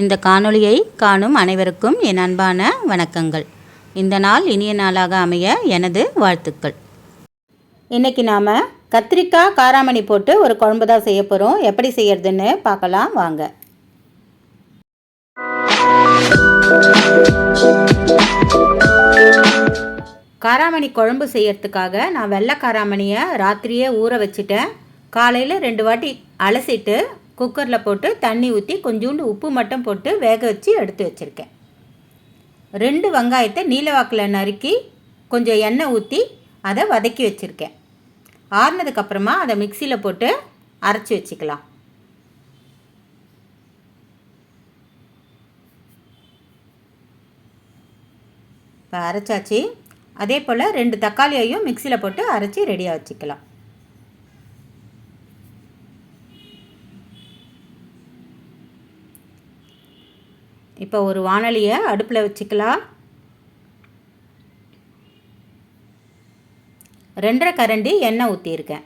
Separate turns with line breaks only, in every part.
இந்த காணொளியை காணும் அனைவருக்கும் என் அன்பான வணக்கங்கள். இந்த நாள் இனிய நாளாக அமைய எனது வாழ்த்துக்கள். இன்றைக்கி நாம் கத்திரிக்காய் காராமணி போட்டு ஒரு குழம்பு தான் செய்ய போகிறோம் எப்படி செய்யறதுன்னு பார்க்கலாம் வாங்க. காராமணி குழம்பு செய்யறதுக்காக நான் வெள்ளை காராமணியை ராத்திரியே ஊற வச்சுட்டேன். காலையில் ரெண்டு வாட்டி அலசிட்டு குக்கரில் போட்டு தண்ணி ஊற்றி கொஞ்சோண்டு உப்பு மட்டும் போட்டு வேக வச்சு எடுத்து வச்சுருக்கேன். ரெண்டு வெங்காயத்தை நீலவாக்கில் நறுக்கி கொஞ்சம் எண்ணெய் ஊற்றி அதை வதக்கி வச்சுருக்கேன். ஆறுனதுக்கப்புறமா அதை மிக்சியில் போட்டு அரைச்சி வச்சுக்கலாம். இப்போ அரைச்சாச்சு. அதே போல் ரெண்டு தக்காளியையும் மிக்சியில் போட்டு அரைச்சி ரெடியாக வச்சுக்கலாம். இப்போ ஒரு வானலியை அடுப்பில் வச்சுக்கலாம். ரெண்டரை கரண்டி எண்ணெய் ஊற்றியிருக்கேன்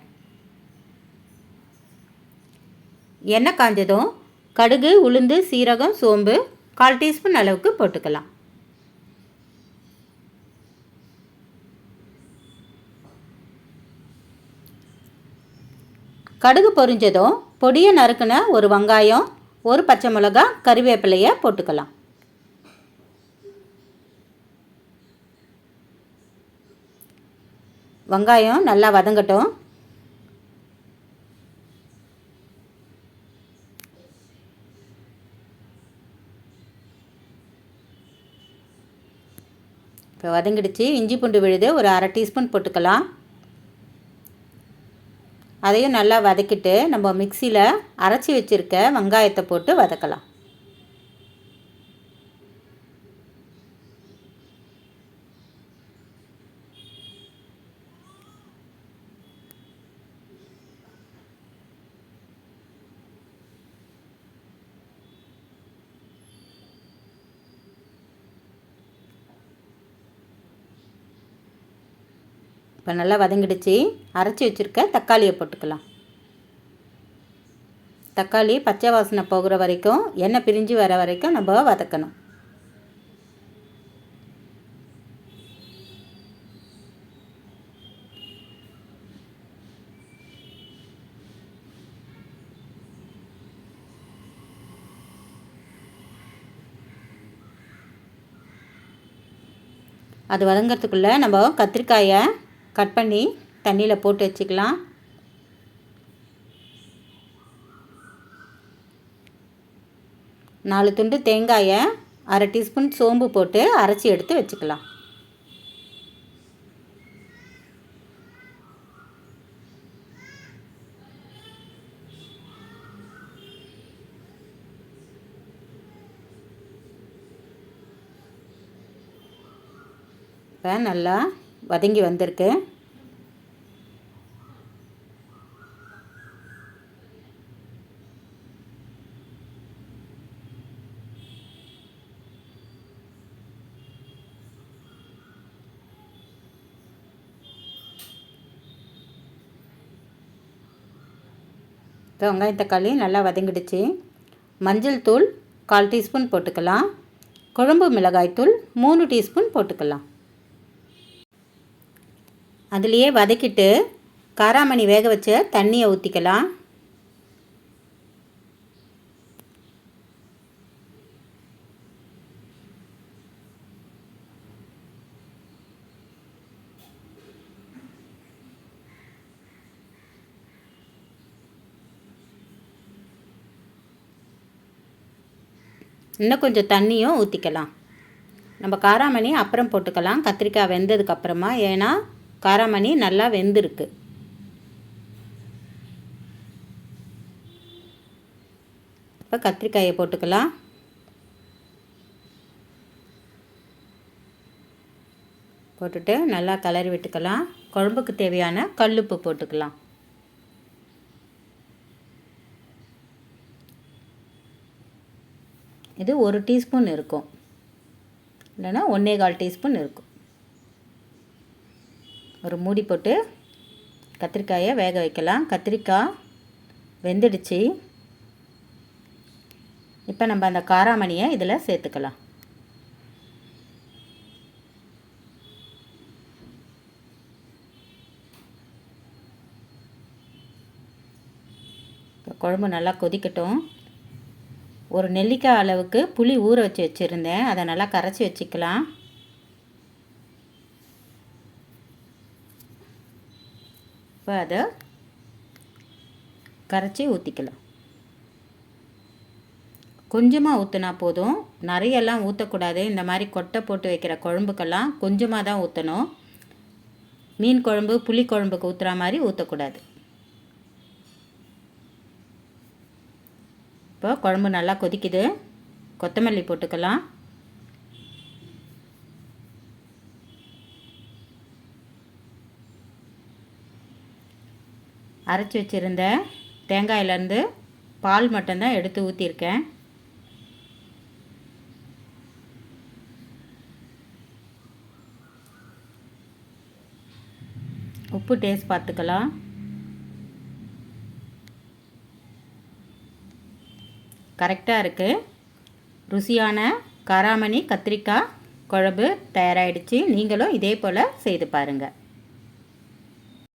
எண்ணெய் காஞ்சதும் கடுகு உளுந்து சீரகம் சோம்பு கால் டீஸ்பூன் அளவுக்கு போட்டுக்கலாம். கடுகு பொரிஞ்சதும் பொடியை நறுக்குன ஒரு வெங்காயம் ஒரு பச்சை மிளகா கறிவேப்பிலையை போட்டுக்கலாம். வெங்காயம் நல்லா வதங்கட்டும். இப்போ வதங்கிடுச்சு. இஞ்சி பூண்டு விழுது ஒரு அரை டீஸ்பூன் போட்டுக்கலாம். அதையும் நல்லா வதக்கிட்டு நம்ம மிக்சியில் அரைச்சி வச்சுருக்க வெங்காயத்தை போட்டு வதக்கலாம். இப்போ நல்லா வதங்கிடுச்சு. அரைச்சி வச்சுருக்க தக்காளியை போட்டுக்கலாம். தக்காளி பச்சை வாசனை போகிற வரைக்கும் எண்ணெய் பிரிஞ்சு வர வரைக்கும் நம்ம வதக்கணும். அது வதங்கிறதுக்குள்ளே நம்ம கத்திரிக்காயை கட் பண்ணி தண்ணியில் போட்டு வச்சுக்கலாம். நாலு துண்டு தேங்காயை அரை டீஸ்பூன் சோம்பு போட்டு அரைச்சி எடுத்து வச்சுக்கலாம். இப்போ நல்லா வதங்கி வந்திருக்கு. இப்போ வெங்காயம் தக்காளி நல்லா வதங்கிடுச்சு. மஞ்சள் தூள் கால் டீஸ்பூன் போட்டுக்கலாம். குழம்பு மிளகாய் தூள் மூணு டீஸ்பூன் போட்டுக்கலாம். அதுலேயே வதக்கிட்டு காராமணி வேக வச்ச தண்ணியை ஊற்றிக்கலாம் இன்னும் கொஞ்சம் தண்ணியும் ஊற்றிக்கலாம் நம்ம காராமணி அப்புறம் போட்டுக்கலாம். கத்திரிக்காய் வெந்ததுக்கப்புறமா ஏன்னா காராமணி நல்லா வெந்திருக்கு. இப்போ கத்திரிக்காயை போட்டுக்கலாம். போட்டுட்டு நல்லா கலரி விட்டுக்கலாம். குழம்புக்கு தேவையான கல்லுப்பு போட்டுக்கலாம். இது ஒரு டீஸ்பூன் இருக்கும். இல்லைன்னா ஒன்றே கால் டீஸ்பூன் இருக்கும். ஒரு மூடி போட்டு கத்திரிக்காயை வேக வைக்கலாம். கத்திரிக்காய் வெந்துடுச்சு. இப்போ நம்ம அந்த காராமணியை இதில் சேர்த்துக்கலாம். குழம்பு நல்லா கொதிக்கட்டும். ஒரு நெல்லிக்காய் அளவுக்கு புளி ஊற வச்சு வச்சுருந்தேன். அதை நல்லா கரைச்சி வச்சுக்கலாம். இப்போ அதை கரைச்சி ஊற்றிக்கலாம் கொஞ்சமாக ஊற்றினா போதும். நிறையெல்லாம் ஊற்றக்கூடாது இந்த மாதிரி கொட்டை போட்டு வைக்கிற குழம்புக்கெல்லாம் கொஞ்சமாக தான் ஊற்றணும் மீன் குழம்பு புளி குழம்புக்கு ஊற்றுற மாதிரி ஊற்றக்கூடாது இப்போ குழம்பு நல்லா கொதிக்குது. கொத்தமல்லி போட்டுக்கலாம். அரைச்சி வச்சுருந்த தேங்காயிலேருந்து பால் மட்டும்தான் எடுத்து ஊற்றிருக்கேன் உப்பு டேஸ்ட் பார்த்துக்கலாம். கரெக்டாக இருக்குது ருசியான காராமணி கத்திரிக்காய் குழம்பு தயாராகிடுச்சு நீங்களும் இதே போல் செய்து பாருங்கள்